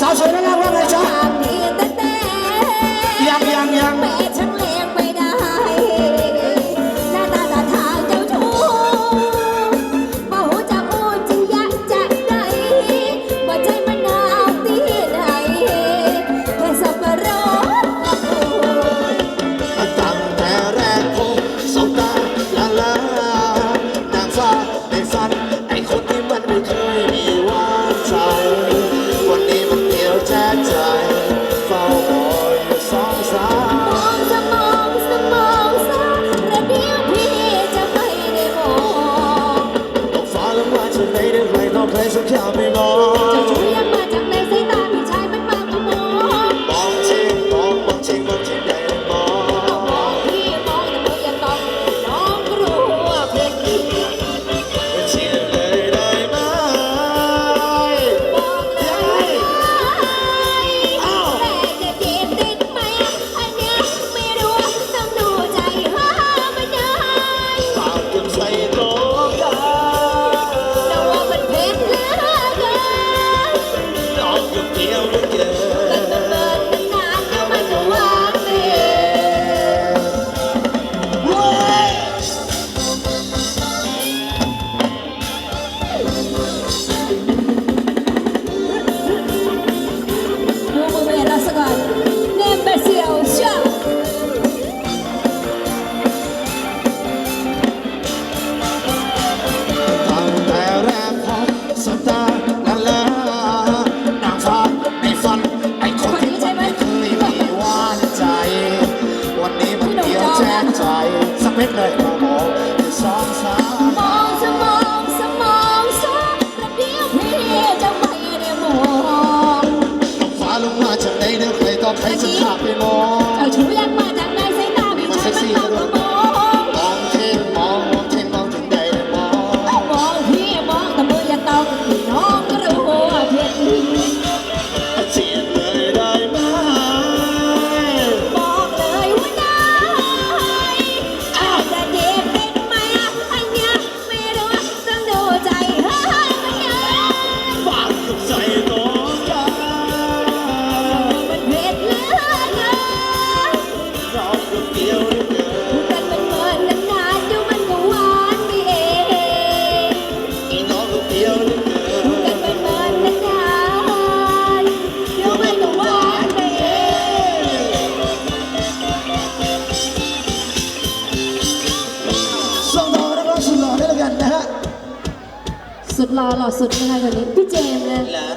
小手电筒给我们装 ฉันพาไปลอง อหล่อสุดนะคะคนนี้พี่เจมส์เลยเหรอ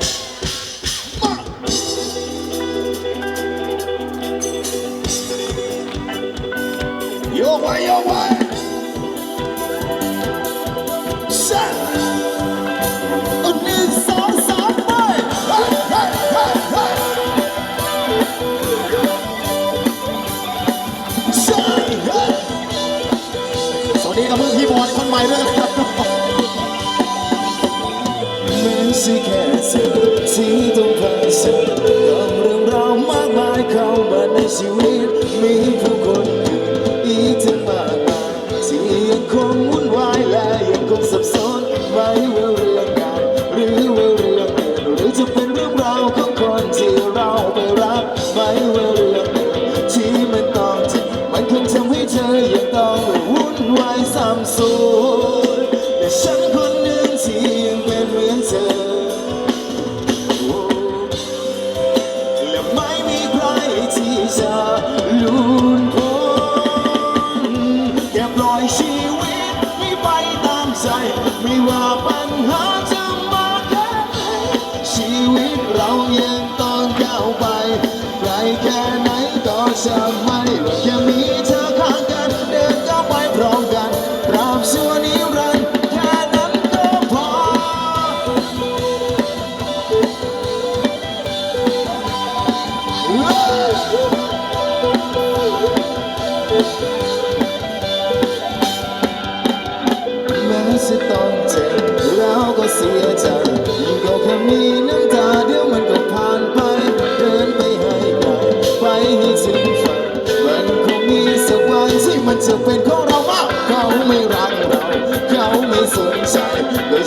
โยกไปโยกไปสั่งอันนี้สองสามไปเฮ้ยเฮ้ยเฮ้ยเฮ่เฮ้ยสวัสดีกับเพื่อนพี่บอร์ดคนใหม่ด้วยนะครับ มือนสิแค่เธอที่ต้องพาเธอกับเรื่องราวมากมายเข้ามาในชีวิต มีผู้คนอีกทั้งมากมายที่ยังคงวุ่นวายและ ยืนตอนก้าไปไกลแค่ไหนก็จะไม่แค่มีเธอข้างกัน เดินก้าวไปพร้อมกันปราบชั่วนิรันด์แค่นั้นก็พอ แม้จะต้องเจ็บแล้วก็เสียใจก็แค่มีน้ำ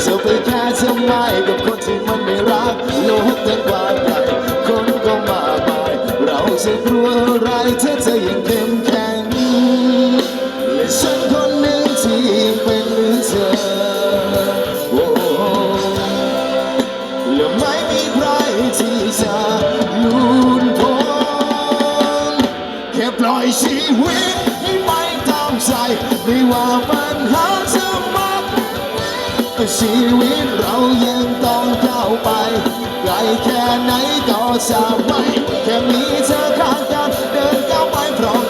เธอไปแค่ทำไมกับคนที่มันไม่รักโลกตั้งกว้างใหคนก็มากมายเราจะกลัวอะไรถ้าเธอยังเข้มแข็งและฉันคนหนึ่งที่เป็นเหมือนเธอและไม่มีใครที่จะลุ้นพ้นแค่ปล่อยชีวิตให้ไปตามใจไม่ว่าปัญหาจะ ชีวิตเรายังต้องก้าวไปไกลแค่ไหนก็จะไปแค่มีเธอข้างกันเดินก้าวไปพร้อม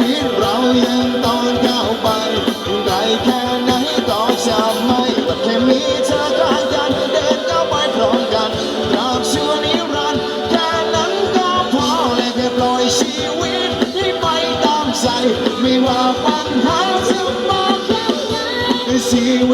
วิตเรายังต้องก้าวไปไกลแค่ไหนก็จะไม่แต่แค่มีเธอข้างกันเดินก้าวไปพร้อมกันตราบชั่วนิรันดร์แค่นั้นก็พอและแค่ปล่อยชีวิตให้ไปตามใจ ไม่ว่าปัญหาจะมาแค่ไหนชีวิต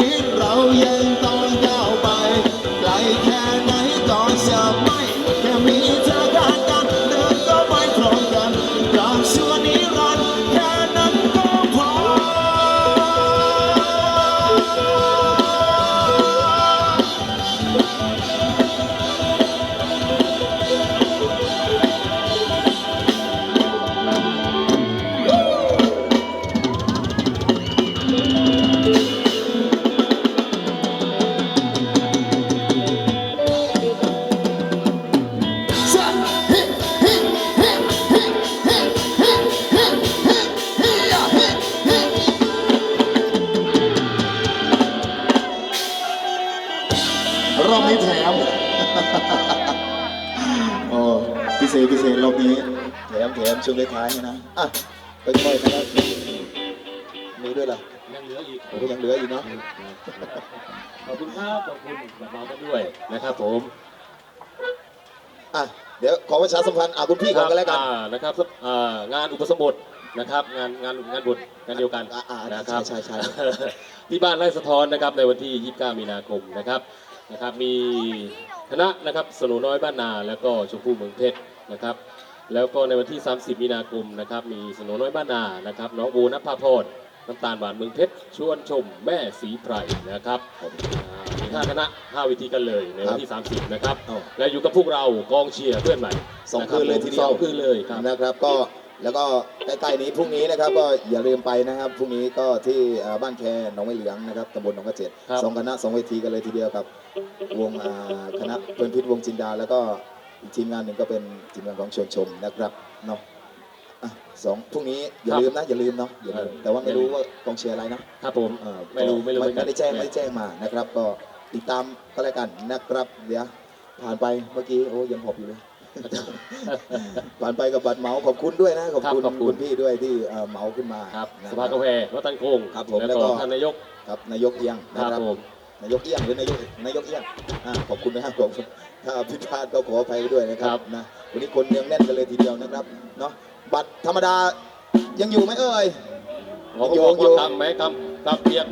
รอบนี้แถมโอ้พิเศษพิเศษรอบนี้แถมแถมช่วงท้ายๆนะอะไปค่อยๆนะครับมีด้วยล่ะยังเหลืออีกโอ้ยังเหลืออีกเนาะขอบคุณครับขอบคุณกับเรากันด้วยนะครับผมอะเดี๋ยวขอประชาสัมพันธ์อะคุณพี่ก่อนกันแล้วกันอ่านะครับอ่างานอุปสมบทนะครับงานงานงานบุญงานเดียวกันอ่าอ่านะครับใช่ใช่ใช่ที่บ้านไร่สะท้อนนะครับในวันที่ 29 มีนาคมนะครับ นะครับมีคณะนะครับสโนน้อยบ้านนาแล้วก็ชมพู่เมืองเพชรนะครับ แล้วก็ในวันที่ 30 มีนาคมนะครับมีสโนน้อยบ้านนานะครับน้องบูนภาพรน้ำตาลหวานเมืองเพชรชวนชมแม่สีไพรนะครับอ่ามีห้าคณะห้าเวทีกันเลยในวันที่ 30 นะครับอ้าวและอยู่กับพวกเรากองเชียร์เพื่อนใหม่สองคืนเลยทีเดียว สองคืนเลยครับ นะครับก็ แล้วก็ใกล้ๆนี้พรุ่งนี้นะครับก็อย่าลืมไปนะครับพรุ่งนี้ก็ที่เอ่อบ้านแคหนองไม้เหลืองนะครับตำบลหนองกระเจ็ดครับ สองคณะสองเวทีกันเลยทีเดียวกับ วงอ่าคณะเพื่อนพิษวงจินดา แล้วก็อีกทีมงานหนึ่งก็เป็นทีมงานของชวนชมนะครับเนาะอะสองพรุ่งนี้อย่าลืมนะอย่าลืมเนาะอย่าลืมแต่ว่าไม่รู้ว่ากองเชียร์อะไรนะ ครับผม เอ่อไม่รู้ไม่รู้เหมือนกันไม่ได้แจ้งไม่ได้แจ้งมานะครับ ก็ติดตามก็แล้วกันนะครับเดี๋ยวผ่านไปเมื่อกี้โอ้ยังหอบอยู่เลย ผ่านไปกับบัตรเหมาขอบคุณด้วยนะขอบคุณครับขอบคุณ คุณพี่ด้วยที่เอ่อเหมาขึ้นมาครับนะสภากาแฟวัดตันโคงครับผมแล้วแล้วก็ก็ท่านนายกครับนายกเอียงคนะรับครับผมนายกเอียงหรือนายกนายกเอียงอ่าขอบคุณนะครับผมถ้าผิดพลาดก็ขออภัยด้วยนะครับนะวันนี้คนเนืองแน่นกันเลยทีเดียวนะครับเนาะบัตรธรรมดายังอยู่ไหมเอ่ย ขอโยบอกโยว่าคำไหมคำคำเปียก